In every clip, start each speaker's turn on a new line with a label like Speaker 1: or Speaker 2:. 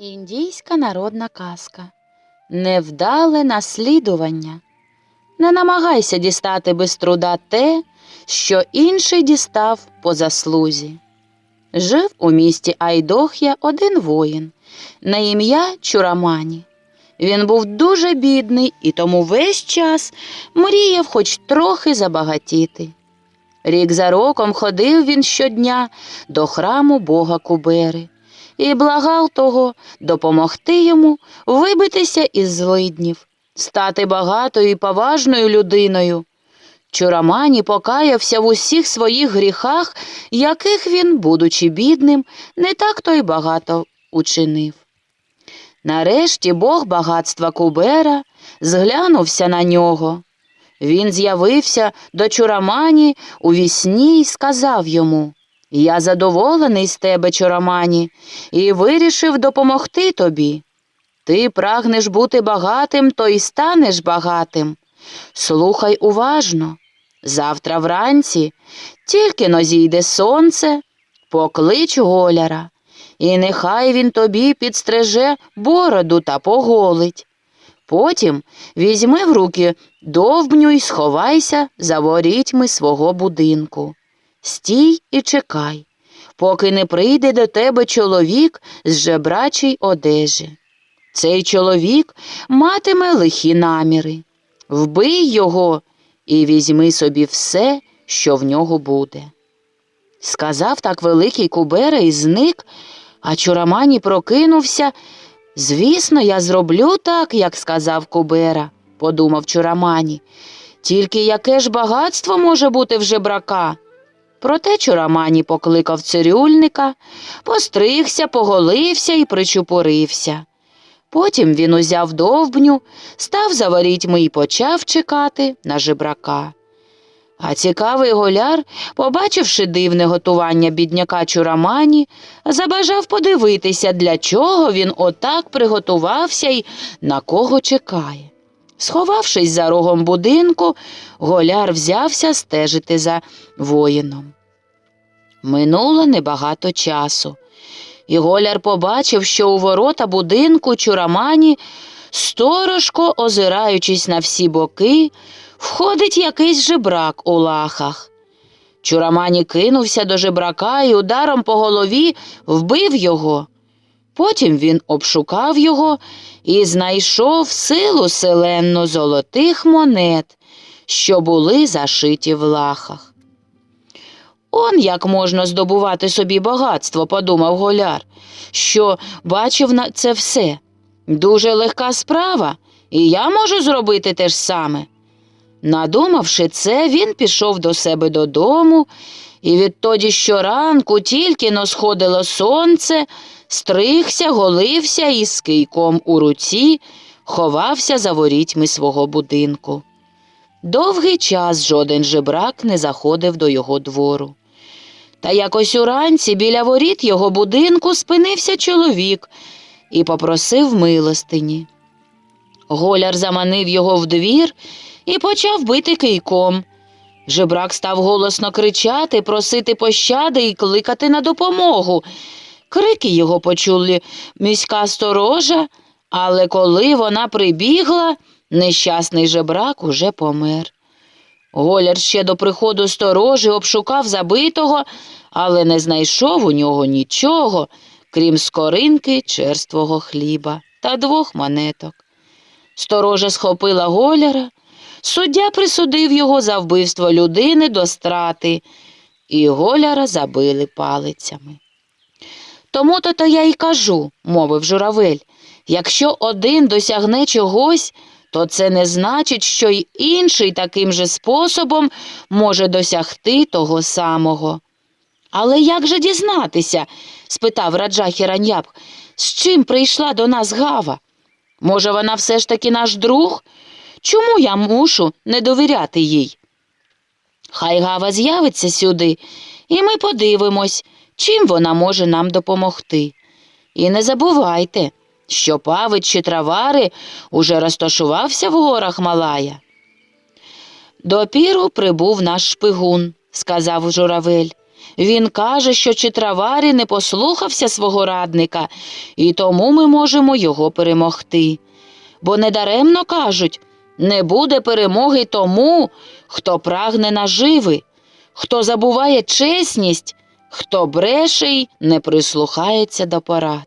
Speaker 1: Індійська народна казка. Невдале наслідування. Не намагайся дістати без труда те, що інший дістав по заслузі. Жив у місті Айдох'я один воїн на ім'я Чурамані. Він був дуже бідний і тому весь час мріяв хоч трохи забагатіти. Рік за роком ходив він щодня до храму бога Кубери і благав того допомогти йому вибитися із злиднів, стати багатою і поважною людиною. Чурамані покаявся в усіх своїх гріхах, яких він, будучи бідним, не так то й багато учинив. Нарешті Бог багатства Кубера зглянувся на нього. Він з'явився до Чурамані у вісні й сказав йому Я задоволений з тебе, Чурамані, і вирішив допомогти тобі. Ти прагнеш бути багатим, то й станеш багатим. Слухай уважно. Завтра вранці тільки но зійде сонце, поклич голяра, і нехай він тобі підстреже бороду та поголить. Потім візьми в руки довбню й сховайся за ворітьми свого будинку. Стій і чекай, поки не прийде до тебе чоловік з жебрачій одежі. Цей чоловік матиме лихі наміри. Вбий його і візьми собі все, що в нього буде. Сказав так великий Кубера і зник, а Чурамані прокинувся. Звісно, я зроблю так, як сказав Кубера, подумав Чурамані. Тільки яке ж багатство може бути в жебрака? Проте Чурамані покликав цирюльника, постригся, поголився і причупорився. Потім він узяв довбню, став за ворітьми і почав чекати на жебрака. А цікавий голяр, побачивши дивне готування бідняка Чурамані, забажав подивитися, для чого він отак приготувався і на кого чекає. Сховавшись за рогом будинку, голяр взявся стежити за воїном. Минуло небагато часу, і голяр побачив, що у ворота будинку Чурамані, сторожко, озираючись на всі боки, входить якийсь жебрак у лахах. Чурамані кинувся до жебрака і ударом по голові вбив його. Потім він обшукав його і знайшов силу селенно золотих монет, що були зашиті в лахах. Он як можна здобувати собі багатство, подумав голяр, що бачив на це все. Дуже легка справа, і я можу зробити те ж саме. Надумавши це, він пішов до себе додому, і відтоді щоранку тільки но сходило сонце, стригся, голився і з кийком у руці ховався за ворітьми свого будинку. Довгий час жоден жебрак не заходив до його двору. Та якось уранці біля воріт його будинку спинився чоловік і попросив милостині. Голяр заманив його в двір і почав бити кийком. Жебрак став голосно кричати, просити пощади і кликати на допомогу. Крики його почули міська сторожа, але коли вона прибігла, нещасний жебрак уже помер. Голяр ще до приходу сторожі обшукав забитого, але не знайшов у нього нічого, крім скоринки черствого хліба та двох монеток. Сторожа схопила голяра, суддя присудив його за вбивство людини до страти, і голяра забили палицями. Тому то то я й кажу, мовив журавель, якщо один досягне чогось, то це не значить, що й інший таким же способом може досягти того самого. Але як же дізнатися? спитав раджа Хіраняб, з чим прийшла до нас гава? Може, вона все ж таки наш друг? Чому я мушу не довіряти їй? Хай гава з'явиться сюди, і ми подивимось, чим вона може нам допомогти. І не забувайте, що павич чи травари уже розташувався в горах Малая. До піру прибув наш шпигун, сказав журавель. Він каже, що Читраварі не послухався свого радника, і тому ми можемо його перемогти. Бо недаремно кажуть не буде перемоги тому, хто прагне наживи, хто забуває чесність, хто бреше й не прислухається до порад.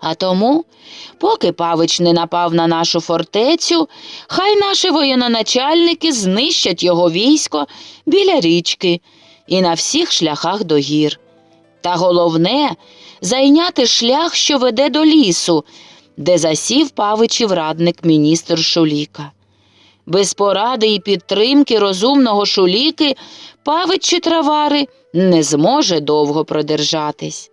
Speaker 1: А тому, поки Павич не напав на нашу фортецю, хай наші воєноначальники знищать його військо біля річки і на всіх шляхах до гір. Та головне зайняти шлях, що веде до лісу, де засів Павичів радник міністр Шуліка. Без поради і підтримки розумного шуліки Павич чи травари не зможе довго продержатись.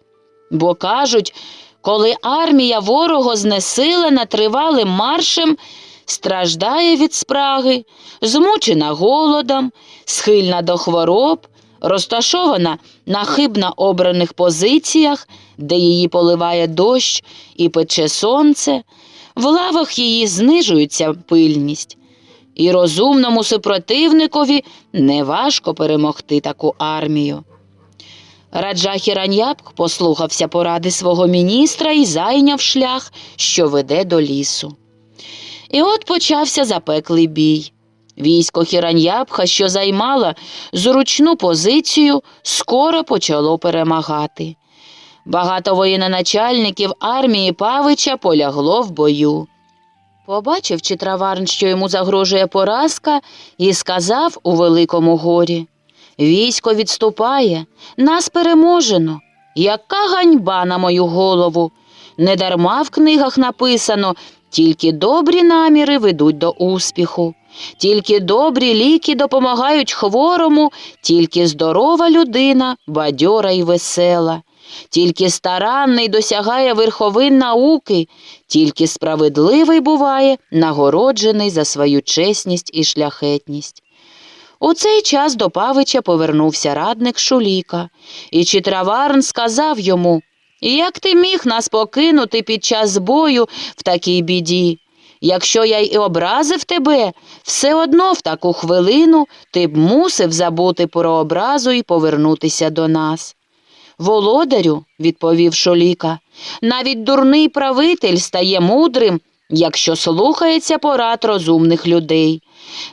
Speaker 1: Бо кажуть, коли армія ворога знесилена тривалим маршем, страждає від спраги, змучена голодом, схильна до хвороб, розташована на хибно обраних позиціях, де її поливає дощ і пече сонце, в лавах її знижується пильність. І розумному супротивникові неважко перемогти таку армію. Раджа Хіраньябк послухався поради свого міністра і зайняв шлях, що веде до лісу. І от почався запеклий бій. Військо Хіраньябха, що займало зручну позицію, скоро почало перемагати. Багато воєноначальників армії Павича полягло в бою. Побачив Читраварн, що йому загрожує поразка, і сказав у великому горі Військо відступає, нас переможено. Яка ганьба на мою голову. Недарма в книгах написано тільки добрі наміри ведуть до успіху, тільки добрі ліки допомагають хворому, тільки здорова людина, бадьора й весела. Тільки старанний досягає верховин науки, тільки справедливий буває, нагороджений за свою чесність і шляхетність. У цей час до Павича повернувся радник Шуліка, і Читраварн сказав йому Як ти міг нас покинути під час бою в такій біді? Якщо я й образив тебе, все одно в таку хвилину ти б мусив забути про образу і повернутися до нас. Володарю, відповів Шоліка, навіть дурний правитель стає мудрим, якщо слухається порад розумних людей.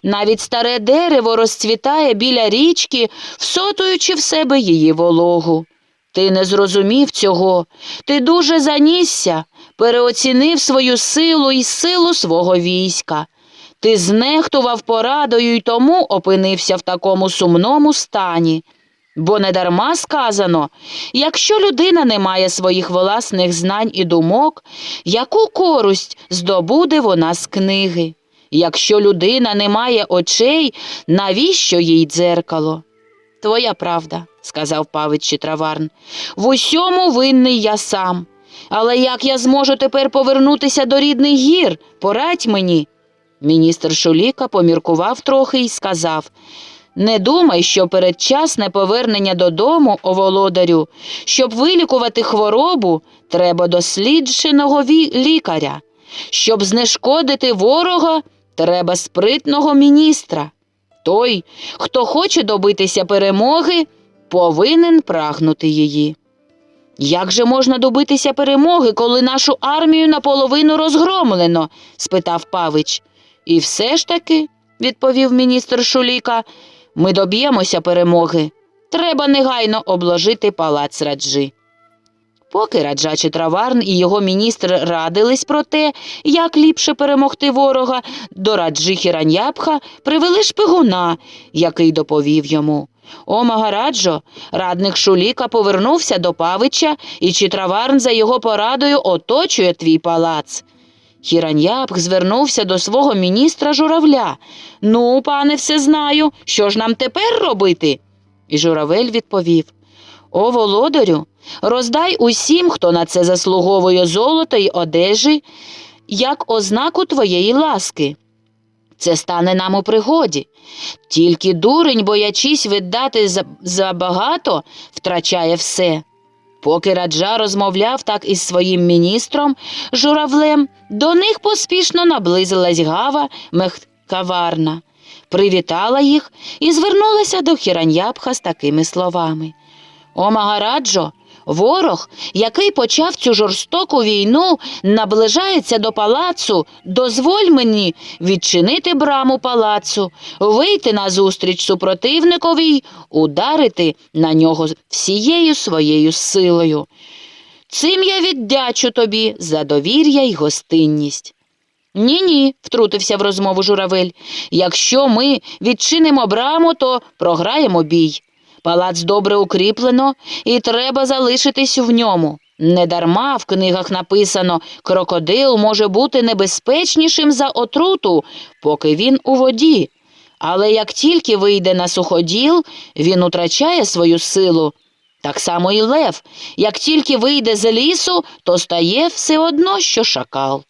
Speaker 1: Навіть старе дерево розцвітає біля річки, всотуючи в себе її вологу. Ти не зрозумів цього, ти дуже занісся, переоцінив свою силу і силу свого війська. Ти знехтував порадою й тому опинився в такому сумному стані. Бо недарма сказано, якщо людина не має своїх власних знань і думок, яку користь здобуде вона з книги? Якщо людина не має очей, навіщо їй дзеркало? Твоя правда, сказав Павич Читраварн. В усьому винний я сам. Але як я зможу тепер повернутися до рідних гір? Порадь мені. Міністр Шуліка поміркував трохи і сказав не думай, що передчасне повернення додому, о володарю, щоб вилікувати хворобу, треба дослідженого лікаря. Щоб знешкодити ворога, треба спритного міністра. Той, хто хоче добитися перемоги, повинен прагнути її. Як же можна добитися перемоги, коли нашу армію наполовину розгромлено? спитав Павич. І все ж таки, відповів міністр Шуліка, ми доб'ємося перемоги. Треба негайно обложити палац раджи. Поки Раджа Читраварн і його міністр радились про те, як ліпше перемогти ворога, до Раджи Хіраньябха привели шпигуна, який доповів йому. О, Магараджо, радник Шуліка повернувся до Павича, і Читраварн за його порадою оточує твій палац. Хіраньябх звернувся до свого міністра журавля. Ну, пане, все знаю, що ж нам тепер робити? І журавель відповів О, володарю, роздай усім, хто на це заслуговує золота й одежі, як ознаку твоєї ласки. Це стане нам у пригоді. Тільки дурень, боячись віддати за- забагато, втрачає все. Поки Раджа розмовляв так із своїм міністром, журавлем, до них поспішно наблизилась гава Мехкаварна. привітала їх і звернулася до Хіраньяпха з такими словами. О Магараджо, ворог, який почав цю жорстоку війну, наближається до палацу. Дозволь мені відчинити браму палацу, вийти назустріч супротивникові й ударити на нього всією своєю силою. Цим я віддячу тобі за довір'я й гостинність. Ні, ні, втрутився в розмову журавель. Якщо ми відчинимо браму, то програємо бій. Палац добре укріплено, і треба залишитись в ньому. Недарма в книгах написано крокодил може бути небезпечнішим за отруту, поки він у воді. Але як тільки вийде на суходіл, він утрачає свою силу. Так само і лев. Як тільки вийде з лісу, то стає все одно, що шакал.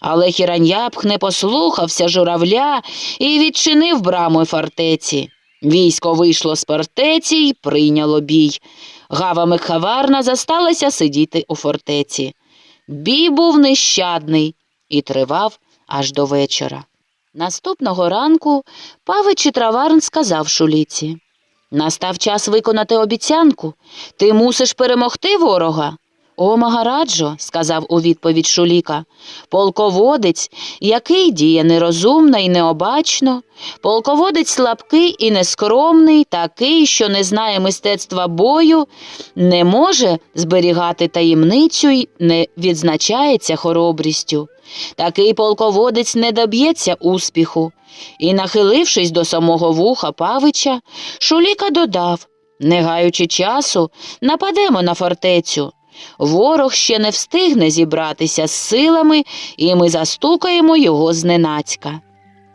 Speaker 1: Але Хіраньяпх не послухався журавля і відчинив браму фортеці. Військо вийшло з фортеці й прийняло бій. Гава Мехаварна засталася сидіти у фортеці. Бій був нещадний і тривав аж до вечора. Наступного ранку павич Траварн сказав шуліці. Настав час виконати обіцянку. Ти мусиш перемогти ворога. О, Магараджо, сказав у відповідь Шуліка, полководець, який діє нерозумно і необачно, полководець слабкий і нескромний, такий, що не знає мистецтва бою, не може зберігати таємницю й не відзначається хоробрістю. Такий полководець не доб'ється успіху. І, нахилившись до самого вуха Павича, Шуліка додав не гаючи часу, нападемо на фортецю. Ворог ще не встигне зібратися з силами, і ми застукаємо його зненацька.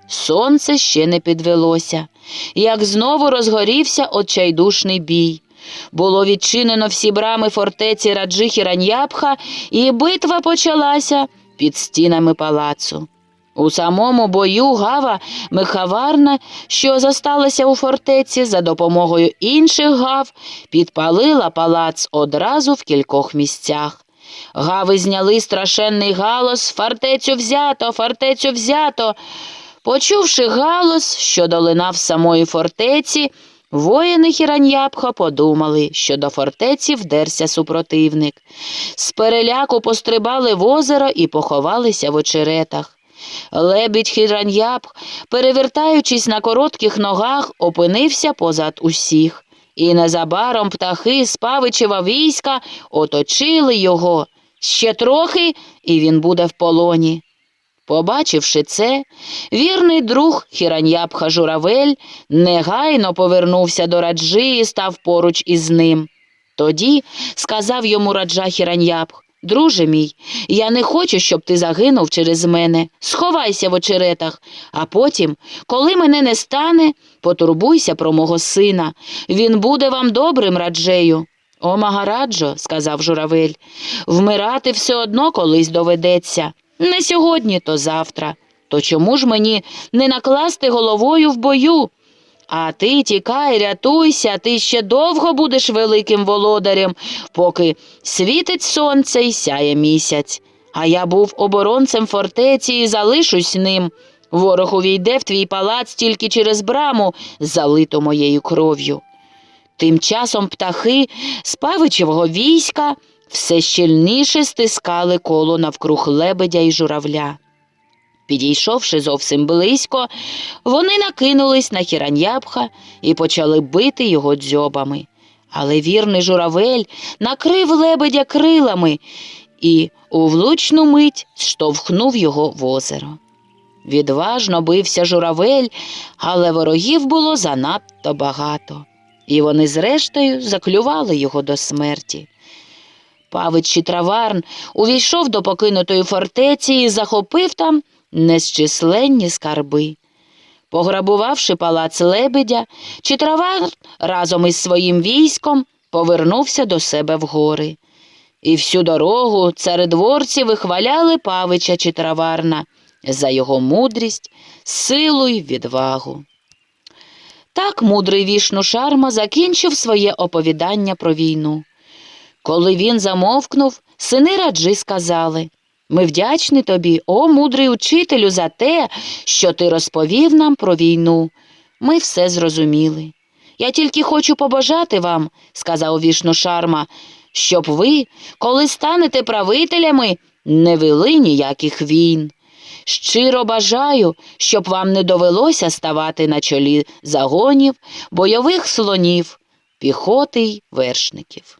Speaker 1: Сонце ще не підвелося, як знову розгорівся отчайдушний бій. Було відчинено всі брами фортеці Раджихі Раньяпха, і битва почалася під стінами палацу. У самому бою Гава Михаварна, що зосталася у фортеці за допомогою інших гав, підпалила палац одразу в кількох місцях. Гави зняли страшенний галос фортецю взято, фортецю взято. Почувши галас, що долинав самої фортеці, воїни Хіраньяпха подумали, що до фортеці вдерся супротивник. З переляку пострибали в озеро і поховалися в очеретах. Лебідь Хіраньяпх, перевертаючись на коротких ногах, опинився позад усіх. І незабаром птахи з павичева війська оточили його. Ще трохи, і він буде в полоні. Побачивши це, вірний друг Хіраньяпха Журавель негайно повернувся до раджі і став поруч із ним. Тоді сказав йому раджа Хіраньяпх, Друже мій, я не хочу, щоб ти загинув через мене. Сховайся в очеретах, а потім, коли мене не стане, потурбуйся про мого сина. Він буде вам добрим раджею. О, Магараджо, сказав журавель, вмирати все одно колись доведеться. Не сьогодні, то завтра. То чому ж мені не накласти головою в бою? А ти тікай, рятуйся, ти ще довго будеш великим володарем, поки світить сонце і сяє місяць. А я був оборонцем фортеці і залишусь ним. Ворог увійде в твій палац тільки через браму, залиту моєю кров'ю. Тим часом птахи з павичевого війська все щільніше стискали коло навкруг лебедя і журавля. Підійшовши зовсім близько, вони накинулись на хіраньяпха і почали бити його дзьобами. Але вірний журавель накрив лебедя крилами і у влучну мить штовхнув його в озеро. Відважно бився журавель, але ворогів було занадто багато, і вони зрештою заклювали його до смерті. Павич Читраварн увійшов до покинутої фортеці і захопив там незчисленні скарби. Пограбувавши палац лебедя, Читраварн разом із своїм військом повернувся до себе в гори. І всю дорогу царедворці вихваляли павича Читраварна за його мудрість, силу й відвагу. Так мудрий вішну шарма закінчив своє оповідання про війну. Коли він замовкнув, сини раджи сказали Ми вдячні тобі, о мудрий учителю, за те, що ти розповів нам про війну. Ми все зрозуміли. Я тільки хочу побажати вам, сказав вішну шарма, щоб ви, коли станете правителями, не вели ніяких війн. Щиро бажаю, щоб вам не довелося ставати на чолі загонів, бойових слонів, піхоти й вершників.